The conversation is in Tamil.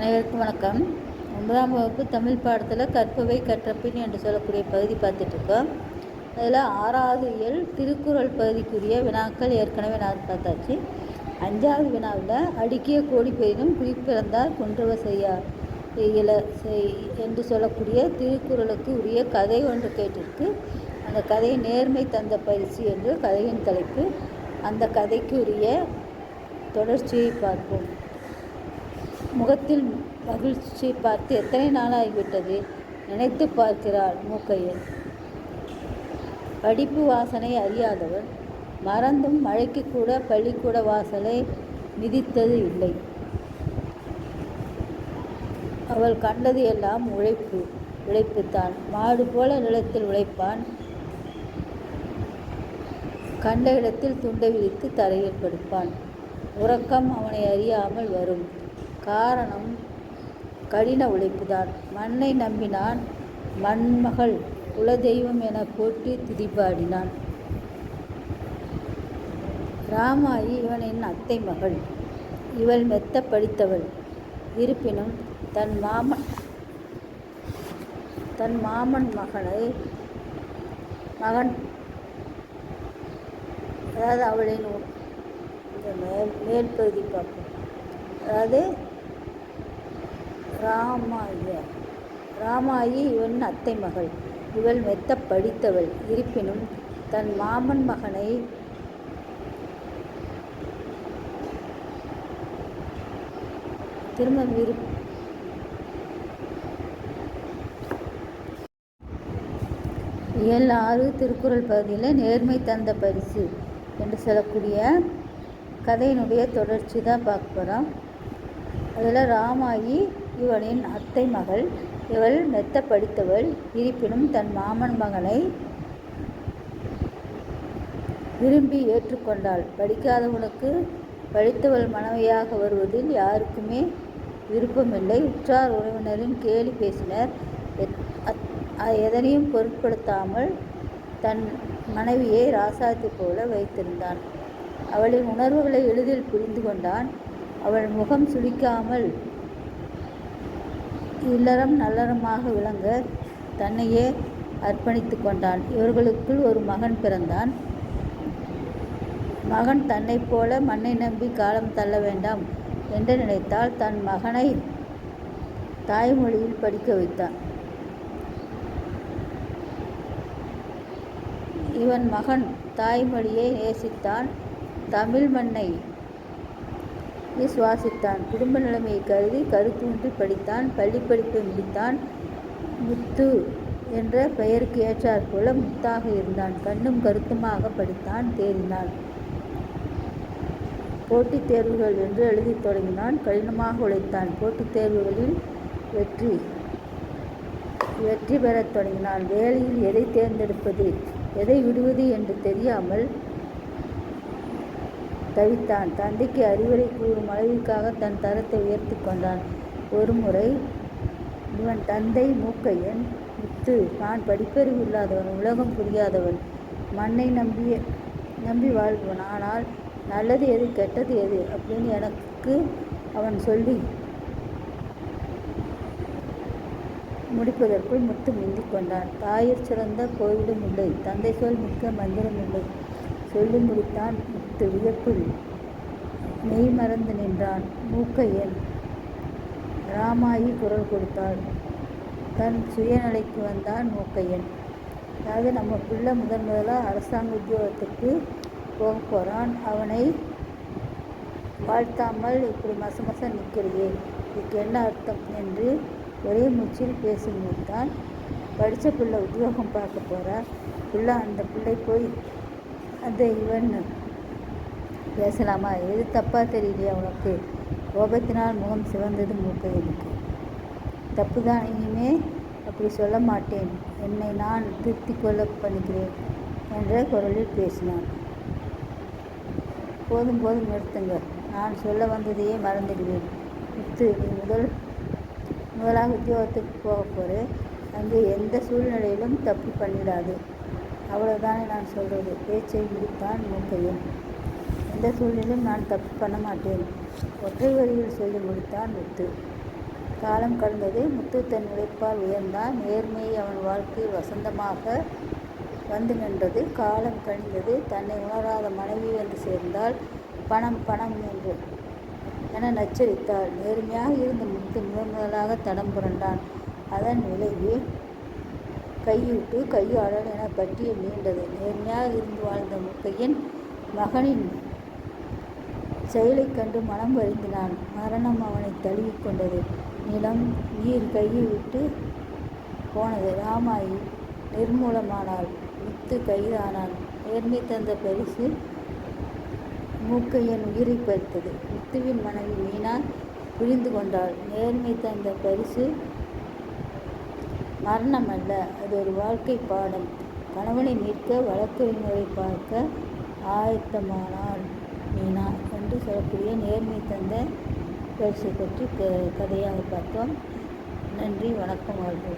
அனைவருக்கும் வணக்கம். ஒன்பதாம் வகுப்பு தமிழ் பாடத்தில் கற்பவை கற்றப்பின் என்று சொல்லக்கூடிய பகுதி பார்த்துட்ருக்கோம். அதில் ஆறாவது இயல் திருக்குறள் பகுதிக்குரிய வினாக்கள் ஏற்கனவே நான் பார்த்தாச்சு. அஞ்சாவது வினாவில் அடுக்கிய கோடி பெயரும் குறிப்பிறந்தார் கொன்றவ செய்யா இயல செய் என்று சொல்லக்கூடிய திருக்குறளுக்கு உரிய கதை ஒன்று கேட்டிருக்கு. அந்த கதை நேர்மை தந்த பரிசு என்று கதையின் தலைப்பு. அந்த கதைக்கு உரிய தொடர்ச்சியை பார்ப்போம். முகத்தில் மகிழ்ச்சி பார்த்து எத்தனை நாளாகிவிட்டது? நினைத்து பார்க்கிறாள் மூக்கையில் படிப்பு வாசனை அறியாதவன் மறந்தும் மழைக்கு கூட பள்ளிக்கூட வாசலை மிதித்தது இல்லை. அவள் கண்டது எல்லாம் உழைப்பு உழைப்புத்தான். மாடு போல நிலத்தில் உழைப்பான். கண்ட இடத்தில் துண்டை விரித்து தரையில் படுப்பான். உறக்கம் அவனை அறியாமல் வரும். காரணம் கடின உழைப்புதான். மண்ணை நம்பினான் மண்மகள் குலதெய்வம் என போற்றி திரிபாடினான். ராமாயி இவனின் அத்தை மகள். இவள் மெத்த படித்தவள். இருப்பினும் தன் மாமன் தன் மாமன் மகனை மகன் அதாவது அவளின் மேல் மேல் பகுதி பார்ப்போம். அதாவது ராமாய ராமாயி இவன் அத்தை மகள். இவள் மெத்த படித்தவள். இருப்பினும் தன் மாமன் மகனை திரும்ப விரு இயல் ஆறு திருக்குறள் பகுதியில் நேர்மை தந்த பரிசு என்று சொல்லக்கூடிய கதையினுடைய தொடர்ச்சி தான் பார்க்க போகிறோம் அதில் ராமாயி இவனின் அத்தை மகள். இவள் மெத்த படித்தவள் இருப்பினும் தன் மாமன் மகனை விரும்பி ஏற்றுக்கொண்டாள். படிக்காதவனுக்கு படித்தவள் மனைவியாக வருவதில் யாருக்குமே விருப்பமில்லை. உற்றார் உறவினரின் கேலி பேசினர். எதனையும் பொருட்படுத்தாமல் தன் மனைவியை ராசாத்தி போல வைத்திருந்தான். அவளின் உணர்வுகளை எளிதில் புரிந்து கொண்டான். அவள் முகம் சுளிக்காமல் இல்லறம் நல்லறமாக விளங்க தன்னையே அர்ப்பணித்து கொண்டான். இவர்களுக்குள் ஒரு மகன் பிறந்தான். மகன் தன்னைப் போல மண்ணை நம்பி காலம் தள்ள வேண்டாம் என்று நினைத்தால் தன் மகனை தாய்மொழியில் படிக்க வைத்தான். இவன் மகன் தாய்மொழியை நேசித்தான். தமிழ் மண்ணை சுவாசித்தான். குடும்ப நிலைமையை கருதி கருத்தூன்றி படித்தான். பள்ளிப்படிப்பை முடித்தான். முத்து என்ற பெயருக்கு ஏற்றாற் போல முத்தாக இருந்தான். கண்ணும் கருத்துமாக படித்தான். தேறினான் போட்டித் தேர்வுகள் என்று எழுதி தொடங்கினான். கடினமாக உழைத்தான். போட்டித் தேர்வுகளில் வெற்றி வெற்றி பெறத் தொடங்கினான். வேலையில் எதை தேர்ந்தெடுப்பது எதை விடுவது என்று தெரியாமல் தவித்தான் தந்தைக்கு அறிவுரை கூறும் அளவிற்காக தன் தரத்தை உயர்த்தி கொண்டான். ஒரு முறை இவன் தந்தை மூக்கையன் முத்து நான் படிப்பறிவு இல்லாதவன் உலகம் புரியாதவன் மண்ணை நம்பிய நம்பி வாழ்வன் ஆனால் நல்லது எது கெட்டது எது அப்படின்னு எனக்கு அவன் சொல்லி முடிப்பதற்குள் முத்து முந்திக் கொண்டான். தாயிற் சிறந்த கோயிலும் இல்லை. தந்தை சொல் மிக்க மந்திரம் இல்லை. சொல்லி முடித்தான் முத்து வியப்பில் மெய் மறந்து நின்றான் மூக்கையன். ராமாயி குரல் கொடுத்தாள். தன் சுயநிலைக்கு வந்தான் மூக்கையன். அதாவது நம்ம பிள்ளை முதன் முதலாக அரசாங்க உத்தியோகத்துக்கு போக போகிறான் அவனை வாழ்த்தாமல் இப்படி மச மச நிற்கிறியே. இதுக்கு என்ன அர்த்தம் என்று ஒரே மூச்சில் பேசும்போது முடித்தான். படித்த பிள்ளை உத்தியோகம் பார்க்க போகிறார் பிள்ளை அந்த பிள்ளை போய் அந்த இவன் பேசலாமா? எது தப்பாக தெரியலையா உனக்கு? கோபத்தினால் முகம் சிவந்தது மூக்கையனுக்கு தப்பு தான் இனிமே அப்படி சொல்ல மாட்டேன். என்னை நான் திருத்தி கொள்ள பண்ணுகிறேன் என்ற குரலில் பேசினான். போதும் போதும் நிறுத்துங்க. நான் சொல்ல வந்ததையே மறந்துடுவேன். முத்து நீ முதல் முதலாக உத்தியோகத்துக்கு போக போகிறேன் அங்கே எந்த சூழ்நிலையிலும் தப்பு பண்ணிடாது. அவ்வளோதானே நான் சொல்கிறது பேச்சை முடித்தான் மூக்கையும் எந்த சூழ்நிலையும் நான் தப்பு பண்ண மாட்டேன். ஒற்றை வரியில் சொல்லி முடித்தான் முத்து. காலம் கடந்தது முத்து தன் உழைப்பால் உயர்ந்தான். நேர்மை அவன் வாழ்க்கையில் வசந்தமாக வந்து நின்றது. காலம் கழிந்தது தன்னை உணராத மனைவி வந்து சேர்ந்தால் பணம் பணம் என்று என நச்சரித்தாள். நேர்மையாக இருந்த முத்து முதன் முதலாக தடம் புரண்டான். அதன் விளைவு கையூட்டு கையாளன் என பட்டியல் நீண்டது. நேர்மையாக இருந்து வாழ்ந்த முக்கையன் மகனின் செயலைக் கண்டு மனம் வருந்தினான். மரணம் அவனை தழுவிக்கொண்டது நிலம் நீர் கையை விட்டு போனது. ராமாயி நிர்மூலமானாள். முத்து கைதானான். நேர்மை தந்த பரிசு மூக்கையன் உயிரை பறித்தது முத்துவின் மனைவி மீனா புரிந்து கொண்டாள். நேர்மை தந்த பரிசு மரணம் அல்ல அது ஒரு வாழ்க்கை பாடம் கணவனை மீட்க வழக்கறிஞரை பார்க்க ஆயத்தமானாள் மீனா என்று சொல்லக்கூடிய நேர்மை தந்த பரிசை பற்றி க கதையாக பார்த்தோம். நன்றி வணக்கம் வாழ்க்கை